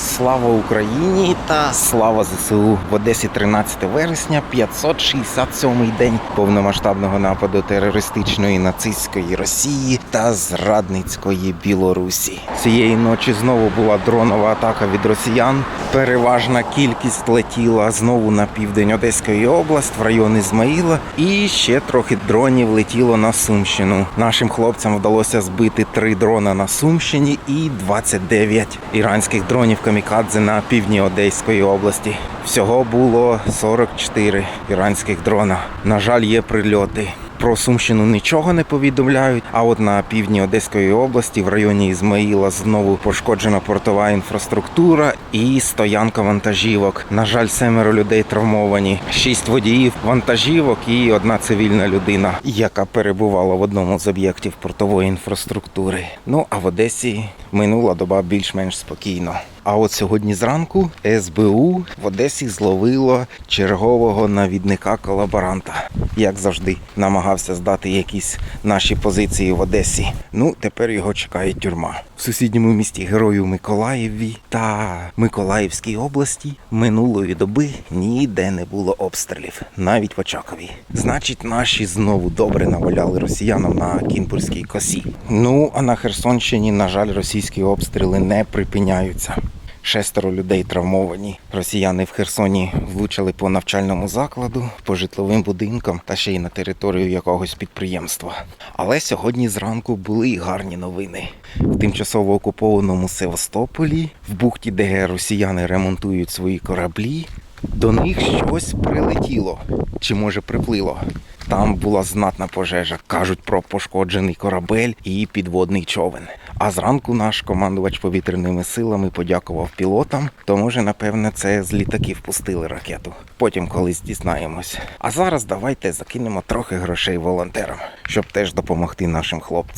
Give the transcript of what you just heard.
Слава Україні та слава ЗСУ в Одесі 13 вересня, 567-й день повномасштабного нападу терористичної нацистської Росії та зрадницької Білорусі. Цієї ночі знову була дронова атака від росіян. Переважна кількість летіла знову на південь Одеської області, в район Ізмаїла, і ще трохи дронів летіло на Сумщину. Нашим хлопцям вдалося збити три дрона на Сумщині і 29 іранських дронів камікадзе на півдні Одеської області. Всього було 44 іранських дрона. На жаль, є прильоти. Про Сумщину нічого не повідомляють. А от на півдні Одеської області, в районі Ізмаїла, знову пошкоджена портова інфраструктура і стоянка вантажівок. На жаль, семеро людей травмовані, шість водіїв вантажівок і одна цивільна людина, яка перебувала в одному з об'єктів портової інфраструктури. Ну а в Одесі минула доба більш-менш спокійно. А от сьогодні зранку СБУ в Одесі зловило чергового навідника колаборанта. Як завжди, намагався здати якісь наші позиції в Одесі. Ну, тепер його чекає тюрма. В сусідньому місті Герою Миколаєві та Миколаївській області минулої доби ніде не було обстрілів, навіть в Очакові. Значить, наші знову добре наваляли росіянам на Кінбурзькій косі. Ну а на Херсонщині, на жаль, російські обстріли не припиняються. Шестеро людей травмовані. Росіяни в Херсоні влучили по навчальному закладу, по житловим будинкам та ще й на територію якогось підприємства. Але сьогодні зранку були й гарні новини. В тимчасово окупованому Севастополі, в бухті, де росіяни ремонтують свої кораблі, до них щось прилетіло чи може приплило. Там була знатна пожежа. Кажуть про пошкоджений корабель і підводний човен. А зранку наш командувач повітряними силами подякував пілотам, то може, напевне, це з літаків пустили ракету. Потім колись дізнаємось. А зараз давайте закинемо трохи грошей волонтерам, щоб теж допомогти нашим хлопцям.